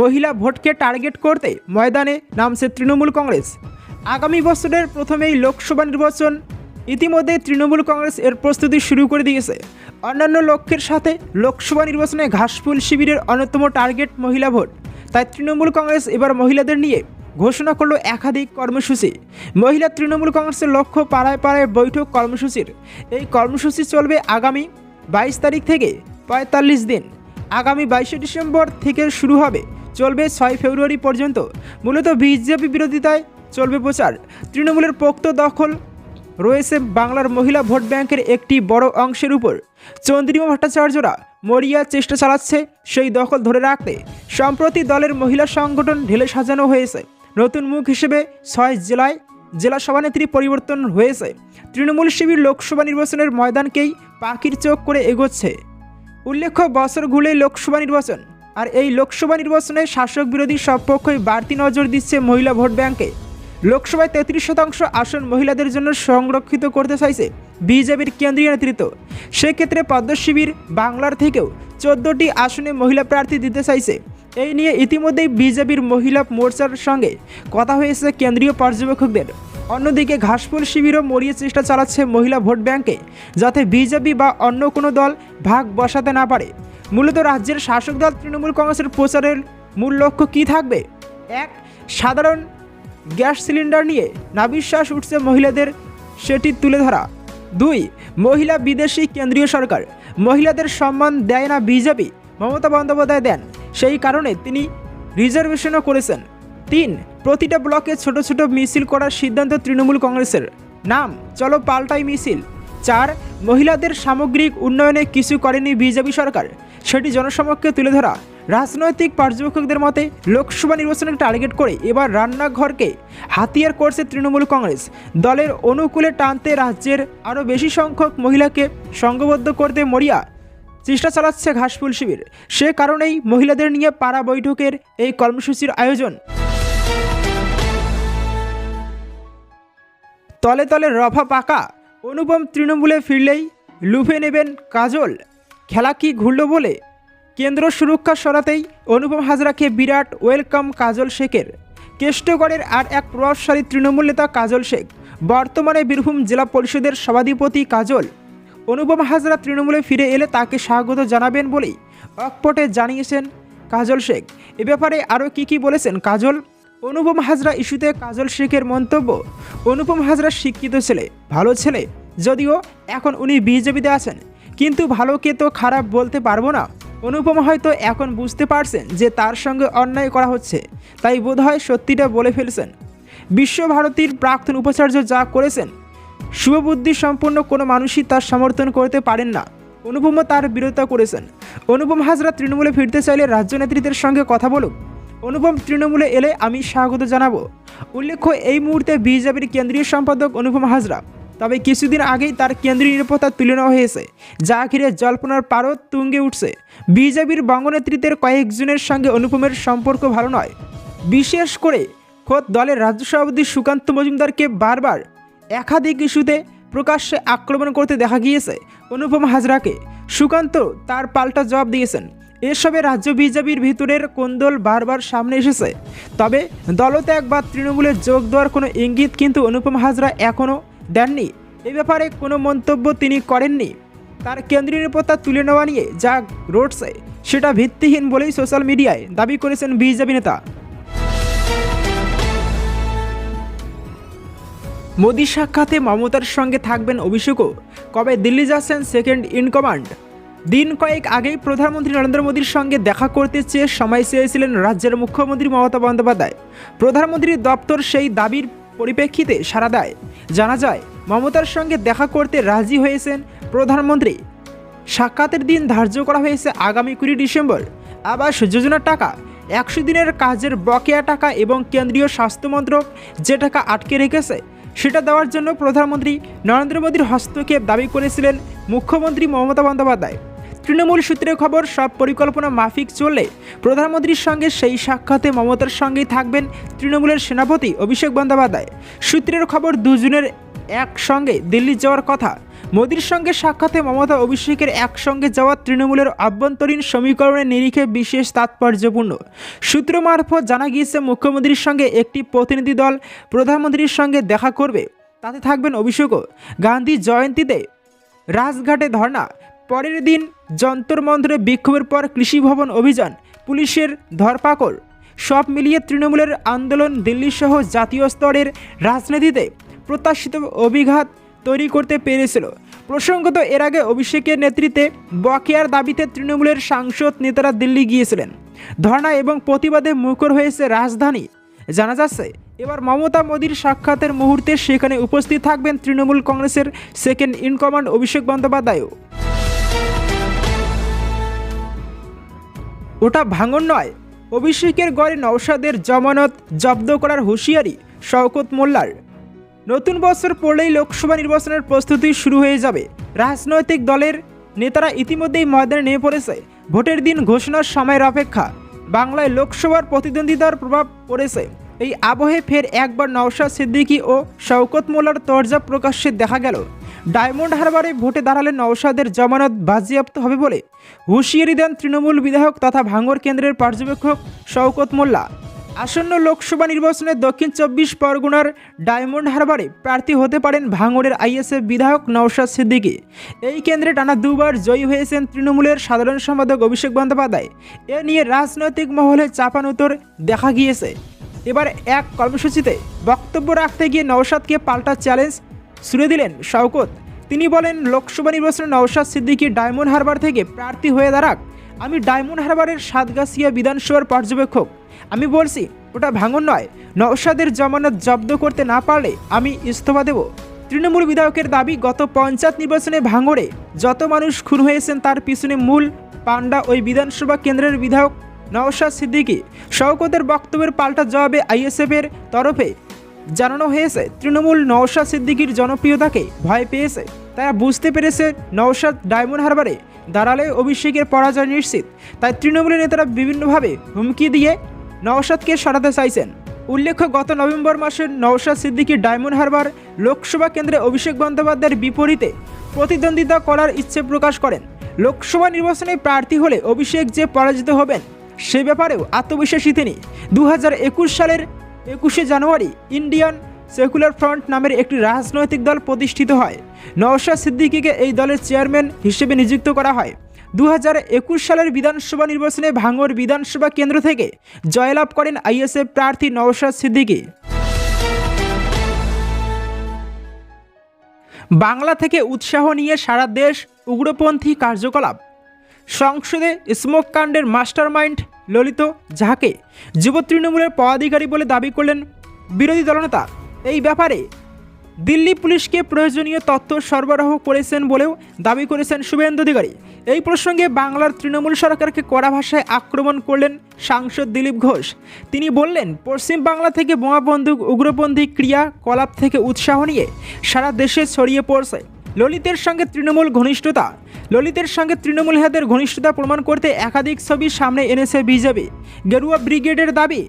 মহিলা ভোটকে টার্গেট করতে ময়দানে নামছে তৃণমূল কংগ্রেস। আগামী বছরের প্রথমেই লোকসভা নির্বাচন। ইতিমধ্যে তৃণমূল কংগ্রেস এর প্রস্তুতি শুরু করে দিয়েছে। অন্যান্য লক্ষ্যের সাথে লোকসভা নির্বাচনে ঘাসফুল শিবিরের অন্যতম টার্গেট মহিলা ভোট। তাই তৃণমূল কংগ্রেস এবার মহিলাদের নিয়ে ঘোষণা করল একাধিক কর্মসূচি। মহিলা তৃণমূল কংগ্রেসের লক্ষ্য পাড়ায় পাড়ায় বৈঠক কর্মসূচির। এই কর্মসূচি চলবে আগামী বাইশ তারিখ থেকে পঁয়তাল্লিশ দিন। আগামী বাইশে ডিসেম্বর থেকে শুরু হবে চলবে ছয় ফেব্রুয়ারি পর্যন্ত। মূলত বিজেপি বিরোধিতায় চলবে প্রচার। তৃণমূলের পোক্ত দখল রয়েছে বাংলার মহিলা ভোট ব্যাংকের একটি বড় অংশের উপর। চন্দ্রিমা ভট্টাচার্যরা মরিয়া চেষ্টা চালাচ্ছে সেই দখল ধরে রাখতে। সম্প্রতি দলের মহিলা সংগঠন ঢেলে সাজানো হয়েছে। নতুন মুখ হিসেবে ছয় জেলায় জেলা সভানেত্রী পরিবর্তন হয়েছে। তৃণমূল শিবির লোকসভা নির্বাচনের ময়দানকেই পাখির চোখ করে এগোচ্ছে। উল্লেখ্য, বছর ঘুরলেই লোকসভা নির্বাচন আর এই লোকসভা নির্বাচনে শাসক বিরোধী সব পক্ষই বাড়তি নজর দিচ্ছে মহিলা ভোট ব্যাংকে। লোকসভায় তেত্রিশ শতাংশ আসন মহিলাদের জন্য সংরক্ষিত করতে চাইছে বিজেপির কেন্দ্রীয় নেতৃত্ব। সেক্ষেত্রে পদ্মশিবির বাংলার থেকেও চোদ্দোটি আসনে মহিলা প্রার্থী দিতে চাইছে। এই নিয়ে ইতিমধ্যেই বিজেপির মহিলা মোর্চার সঙ্গে কথা হয়েছে কেন্দ্রীয় পর্যবেক্ষকদের। অন্যদিকে ঘাসফুল শিবিরও মরিয়ে চেষ্টা চালাচ্ছে মহিলা ভোট ব্যাংকে, যাতে বিজেপি বা অন্য কোনো দল ভাগ বসাতে না পারে। মূলত রাজ্যের শাসক দল তৃণমূল কংগ্রেসের প্রচারের মূল লক্ষ্য কী থাকবে? এক, সাধারণ গ্যাস সিলিন্ডার নিয়ে নাবিশ্বাস উঠছে মহিলাদের, সেটি তুলে ধরা। দুই, মহিলা বিদেশি কেন্দ্রীয় সরকার, মহিলাদের সম্মান দেয় না বিজেপি, মমতা বন্দ্যোপাধ্যায় দেন। সেই কারণে তিনি রিজার্ভেশনও করেছেন। তিন, প্রতিটা ব্লকে ছোট ছোট মিছিল করার সিদ্ধান্ত তৃণমূল কংগ্রেসের। নাম, চলো পাল্টাই মিছিল। চার, মহিলাদের সামগ্রিক উন্নয়নে কিছু করেনি বিজেপি সরকার। সেটি জনসমক্ষে তুলে ধরা। রাজনৈতিক পর্যবেক্ষকদের মতে, লোকসভা নির্বাচনের টার্গেট করে এবার রান্নাঘরকে হাতিয়ার করছে তৃণমূল কংগ্রেস। দলের অনুকূলে টানতে রাজ্যের আরও বেশি সংখ্যক মহিলাকে সংঘবদ্ধ করতে মরিয়া চেষ্টা চালাচ্ছে ঘাসফুল শিবির। সে কারণেই মহিলাদের নিয়ে পাড়া বৈঠকের এই কর্মসূচির আয়োজন। তলে তলে রফা পাকা। অনুপম তৃণমূলে ফিরলেই লুফে নেবেন কাজল। খেলা কি ঘুরল বলে? কেন্দ্র সুরক্ষা সরাতেই অনুপম হাজরাকে বিরাট ওয়েলকাম কাজল শেখের। কেষ্টগড়ের আর এক প্রভাবশালী তৃণমূল নেতা কাজল শেখ, বর্তমানে বীরভূম জেলা পরিষদের সভাধিপতি কাজল। অনুপম হাজরা তৃণমূলে ফিরে এলে তাকে স্বাগত জানাবেন বলেই অকপটে জানিয়েছেন কাজল শেখ। এ ব্যাপারে আরও কী কী বলেছেন কাজল? অনুপম হাজরা ইস্যুতে কাজল শেখের মন্তব্য। অনুপম হাজরা শিক্ষিত ছেলে, ভালো ছেলে, যদিও এখন উনি বিজেপিতে আছেন। কিন্তু ভালোকে তো খারাপ বলতে পারব না। অনুপম হয়তো এখন বুঝতে পারছেন যে তার সঙ্গে অন্যায় করা হচ্ছে। তাই বোধহয় সত্যিটা বলে ফেলছেন। বিশ্বভারতীর প্রাক্তন উপাচার্য যা করেছেন, শুভবুদ্ধি সম্পন্ন কোনো মানুষই তার সমর্থন করতে পারেন না। অনুপমও তার বিরোধিতা করেছেন। অনুপম হাজরা তৃণমূলে ফিরতে চাইলে রাজ্য নেতৃত্বের সঙ্গে কথা বলুক। অনুপম তৃণমূলে এলে আমি স্বাগত জানাব। উল্লেখ্য, এই মুহূর্তে বিজেপির কেন্দ্রীয় সম্পাদক অনুপম হাজরা। তবে কিছুদিন আগেই তার কেন্দ্রীয় নিরাপত্তা তুলে নেওয়া হয়েছে। যা ঘিরে জল্পনার পারদ তুঙ্গে উঠছে। বিজেপির বঙ্গ নেতৃত্বের কয়েকজনের সঙ্গে অনুপমের সম্পর্ক ভালো নয়। বিশেষ করে খোদ দলের রাজ্য সভাপতি সুকান্ত মজুমদারকে বারবার একাধিক ইস্যুতে প্রকাশ্যে আক্রমণ করতে দেখা গিয়েছে অনুপম হাজরাকে। সুকান্ত তার পাল্টা জবাব দিয়েছেন। এসবে রাজ্য বিজেপির ভিতরের কোন্দল বারবার সামনে এসেছে। তবে দলত্যাগ বা তৃণমূলে যোগ দেওয়ার কোনো ইঙ্গিত কিন্তু অনুপম হাজরা এখনও দেননি। এ ব্যাপারে কোনো মন্তব্য তিনি করেননি। তার কেন্দ্রীয় নিরাপত্তা তুলে নেওয়া নিয়ে যা রোডসে সেটা ভিত্তিহীন বলেই সোশ্যাল মিডিয়ায় দাবি করেছেন বিজেপি নেতা। মোদী সাক্ষাতে মমতার সঙ্গে থাকবেন অভিষেকও। কবে দিল্লি যাচ্ছেন সেকেন্ড ইন কমান্ড? দিন কয়েক আগেই প্রধানমন্ত্রী নরেন্দ্র মোদীর সঙ্গে দেখা করতে চেয়ে সময় চেয়েছিলেন রাজ্যের মুখ্যমন্ত্রী মমতা বন্দ্যোপাধ্যায়। প্রধানমন্ত্রীর দপ্তর সেই দাবির পরিপ্রেক্ষিতে সাড়া দেয়। জানা যায়, মমতার সঙ্গে দেখা করতে রাজি হয়েছেন প্রধানমন্ত্রী। সাক্ষাতের দিন ধার্য করা হয়েছে আগামী কুড়ি ডিসেম্বর। আবাস যোজনার টাকা, একশো দিনের কাজের বকেয়া টাকা এবং কেন্দ্রীয় স্বাস্থ্যমন্ত্রক যে টাকা আটকে রেখেছে, সেটা দেওয়ার জন্য প্রধানমন্ত্রী নরেন্দ্র মোদীর হস্তক্ষেপ দাবি করেছিলেন মুখ্যমন্ত্রী মমতা বন্দ্যোপাধ্যায়। তৃণমূল সূত্রে খবর, সব পরিকল্পনা মাফিক চললে প্রধানমন্ত্রীর সঙ্গে সেই সাক্ষাতে মমতার সঙ্গেই থাকবেন তৃণমূলের সেনাপতি অভিষেক বন্দ্যোপাধ্যায়। সূত্রের খবর, দুজনের একসঙ্গে দিল্লি যাওয়ার কথা। মোদির সঙ্গে সাক্ষাতে মমতা অভিষেকের একসঙ্গে যাওয়া তৃণমূলের আভ্যন্তরীণ সমীকরণের নিরিখে বিশেষ তাৎপর্যপূর্ণ। সূত্র মারফত জানা গিয়েছে, মুখ্যমন্ত্রীর সঙ্গে একটি প্রতিনিধি দল প্রধানমন্ত্রীর সঙ্গে দেখা করবে। তাতে থাকবেন অভিষেকও। গান্ধী জয়ন্তীতে রাজঘাটে ধর্না পরের দিন যন্তর মন্ত্রে বিক্ষোভের পর কৃষি ভবন অভিযান, পুলিশের ধরপাকড়। সব মিলিয়ে তৃণমূলের আন্দোলন দিল্লি সহ জাতীয় স্তরের রাজনীতিতে প্রত্যাশিত অভিঘাত তৈরি করতে পেরেছিল। প্রসঙ্গত, এর আগে অভিষেকের নেতৃত্বে বকেয়ার দাবিতে তৃণমূলের সাংসদ নেতারা দিল্লি গিয়েছিলেন। ধর্ণা এবং প্রতিবাদে মুখর হয়েছে রাজধানী। জানা যাচ্ছে, এবার মমতা মোদীর সাক্ষাতের মুহূর্তে সেখানে উপস্থিত থাকবেন তৃণমূল কংগ্রেসের সেকেন্ড ইন কমান্ড অভিষেক বন্দ্যোপাধ্যায়ও। ওটা ভাঙন নয়। অভিষেকের গড়ে নওশাদের জমানত জব্দ করার হুঁশিয়ারি শওকত মোল্লার। নতুন বছর পড়লেই লোকসভা নির্বাচনের প্রস্তুতি শুরু হয়ে যাবে। রাজনৈতিক দলের নেতারা ইতিমধ্যেই ময়দানে নেমে পড়েছে। ভোটের দিন ঘোষণার সময়ের অপেক্ষা বাংলায় লোকসভার প্রতিদ্বন্দ্বিতার প্রভাব পড়েছে। এই আবহে ফের একবার নওশাদ সিদ্দিকী ও শওকত মোল্লার তরজা প্রকাশ্যে দেখা গেল। ডায়মন্ড হারবারে ভোটে দাঁড়ালে নওশাদের জামানত বাজেয়াপ্ত হবে বলে হুঁশিয়ারি দেন তৃণমূল বিধায়ক তথা ভাঙর কেন্দ্রের পর্যবেক্ষক শওকত মোল্লা। আসন্ন লোকসভা নির্বাচনে দক্ষিণ চব্বিশ পরগনার ডায়মন্ড হারবারে প্রার্থী হতে পারেন ভাঙড়ের আইএসএফ বিধায়ক নওশাদ সিদ্দিকী। এই কেন্দ্রে টানা দুবার জয়ী হয়েছেন তৃণমূলের সাধারণ সম্পাদক অভিষেক বন্দ্যোপাধ্যায়। এ নিয়ে রাজনৈতিক মহলে চাপান উত্তর দেখা গিয়েছে। এবার এক কর্মসূচিতে বক্তব্য রাখতে গিয়ে নওশাদকে পাল্টা চ্যালেঞ্জ ছুড়ে দিলেন শওকত। তিনি বলেন, লোকসভা নির্বাচনে নওশাদ সিদ্দিকী ডায়মন্ড হারবার থেকে প্রার্থী হয়ে দাঁড়াক। আমি ডায়মন্ড হারবারের সাতগাছিয়া বিধানসভার পর্যবেক্ষক। আমি বলছি, ওটা ভাঙন নয়। নওশাদের জামানত জব্দ করতে না পারলে আমি ইস্তফা দেব। তৃণমূল বিধায়কের দাবি, গত পঞ্চায়েত নির্বাচনে ভাঙড়ে যত মানুষ খুন হয়েছেন, তার পিছনে মূল পান্ডা ওই বিধানসভা কেন্দ্রের বিধায়ক নওশাদ সিদ্দিকী। শওকতের বক্তব্যের পাল্টা জবাবে আইএসএফের তরফে জানানো হয়েছে, তৃণমূল নওশাদ সিদ্দিকির জনপ্রিয়তাকে ভয় পেয়েছে। তারা বুঝতে পেরেছে নওশাদ ডায়মন্ড হারবারে দাঁড়ালে অভিষেকের পরাজয় নিশ্চিত। তাই তৃণমূলের নেতারা বিভিন্নভাবে হুমকি দিয়ে নওশাদকে সরাতে চাইছেন। উল্লেখ্য, গত নভেম্বর মাসে নওশাদ সিদ্দিকী ডায়মন্ড হারবার লোকসভা কেন্দ্রে অভিষেক বন্দ্যোপাধ্যায়ের বিপরীতে প্রতিদ্বন্দ্বিতা করার ইচ্ছে প্রকাশ করেন। লোকসভা নির্বাচনে প্রার্থী হলে অভিষেক যে পরাজিত হবেন, সে ব্যাপারেও আত্মবিশ্বাসী তিনি। দু হাজার একুশ সালের একুশে জানুয়ারি ইন্ডিয়ান সেকুলার ফ্রন্ট নামের একটি রাজনৈতিক দল প্রতিষ্ঠিত হয়। নওশাদ সিদ্দিকীকে এই দলের চেয়ারম্যান হিসেবে নিযুক্ত করা হয়। দু হাজার একুশ সালের বিধানসভা নির্বাচনে ভাঙর বিধানসভা কেন্দ্র থেকে জয়লাভ করেন আইএসএফ প্রার্থী নওশাদ সিদ্দিকী। বাংলা থেকে উৎসাহ নিয়ে সারা দেশ উগ্রপন্থী কার্যকলাপ। সংসদে স্মোক কাণ্ডের মাস্টারমাইন্ড ললিত ঝাকে যুব তৃণমূলের পদাধিকারী বলে দাবি করলেন বিরোধী দলনেতা। এই ব্যাপারে দিল্লি পুলিশকে প্রয়োজনীয় তথ্য সরবরাহ করেছেন বলেও দাবি করেছেন শুভেন্দু অধিকারী। এই প্রসঙ্গে বাংলার তৃণমূল সরকারকে কড়া ভাষায় আক্রমণ করলেন সাংসদ দিলীপ ঘোষ। তিনি বললেন, পশ্চিম বাংলা থেকে বোমা বন্দুক, উগ্রপন্থী ক্রিয়াকলাপ থেকে উৎসাহ নিয়ে সারা দেশে ছড়িয়ে পড়ছে। ললিতের সঙ্গে তৃণমূল ঘনিষ্ঠতা ললিতের সঙ্গে তৃণমূল হাতের ঘনিষ্ঠতা প্রমাণ করতে একাধিক ছবি সামনে এনেছে বিজেপি। গেরুয়া ব্রিগেডের দাবি,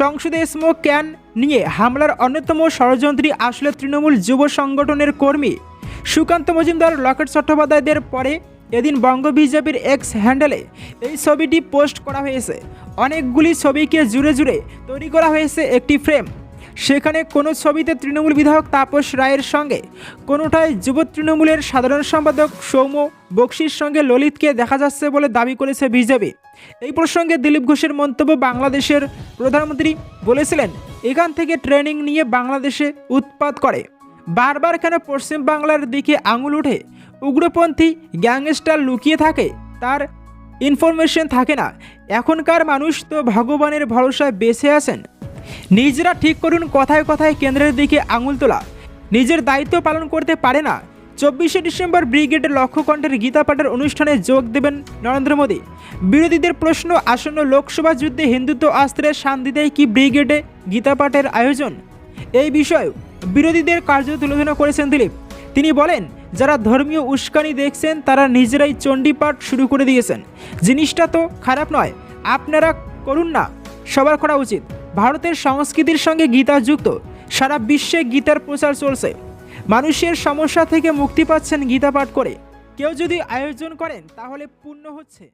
সংসদে স্মোক ক্যান নিয়ে হামলার অন্যতম ষড়যন্ত্রী আসলে তৃণমূল যুব সংগঠনের কর্মী। সুকান্ত মজুমদার, লকেট চট্টোপাধ্যায়দের পরে এদিন বঙ্গ বিজেপির এক্স হ্যান্ডেলে এই ছবিটি পোস্ট করা হয়েছে। অনেকগুলি ছবিকে জুড়ে জুড়ে তৈরি করা হয়েছে একটি ফ্রেম। সেখানে কোনো ছবিতে তৃণমূল বিধায়ক তাপস রায়ের সঙ্গে কোনোটায় যুব তৃণমূলের সাধারণ সম্পাদক সৌম্য বক্সির সঙ্গে ললিতকে দেখা যাচ্ছে বলে দাবি করেছে বিজেপি। এই প্রসঙ্গে দিলীপ ঘোষের মন্তব্য বাংলাদেশের প্রধানমন্ত্রী বলেছিলেন, এখান থেকে ট্রেনিং নিয়ে বাংলাদেশে উৎপাত করে। বারবার কেন পশ্চিম বাংলার দিকে আঙুল উঠে উগ্রপন্থী গ্যাংস্টার লুকিয়ে থাকে, তার ইনফরমেশন থাকে না। এখনকার মানুষ তো ভগবানের ভরসায় বেঁচে আছেন। নিজেরা ঠিক করুন কথায় কথায় কেন্দ্রের দিকে আঙুল তোলা। নিজের দায়িত্ব পালন করতে পারে না। চব্বিশে ডিসেম্বর ব্রিগেডের লক্ষ্যকণ্ঠের গীতা পাঠের অনুষ্ঠানে যোগ দেবেন নরেন্দ্র মোদী। বিরোধীদের প্রশ্ন, আসন্ন লোকসভা যুদ্ধে হিন্দুত্ব অস্ত্রের দেয় কি ব্রিগেডে গীতা পাঠের আয়োজন? এই বিষয়ে বিরোধীদের কার্য তুলোধনা করেছেন দিলীপ। তিনি বলেন, যারা ধর্মীয় উস্কানি দেখছেন, তারা নিজেরাই চণ্ডীপাঠ শুরু করে দিয়েছেন। জিনিসটা তো খারাপ নয়, আপনারা করুন না, সবার করা উচিত। ভারতের সংস্কৃতির সঙ্গে গীতা যুক্ত সারা বিশ্বে গীতার প্রচার চলছে। মানুষের সমস্যা থেকে মুক্তি পাচ্ছেন গীতা পাঠ করে। কেউ যদি আয়োজন করেন, তাহলে পূর্ণ হচ্ছে।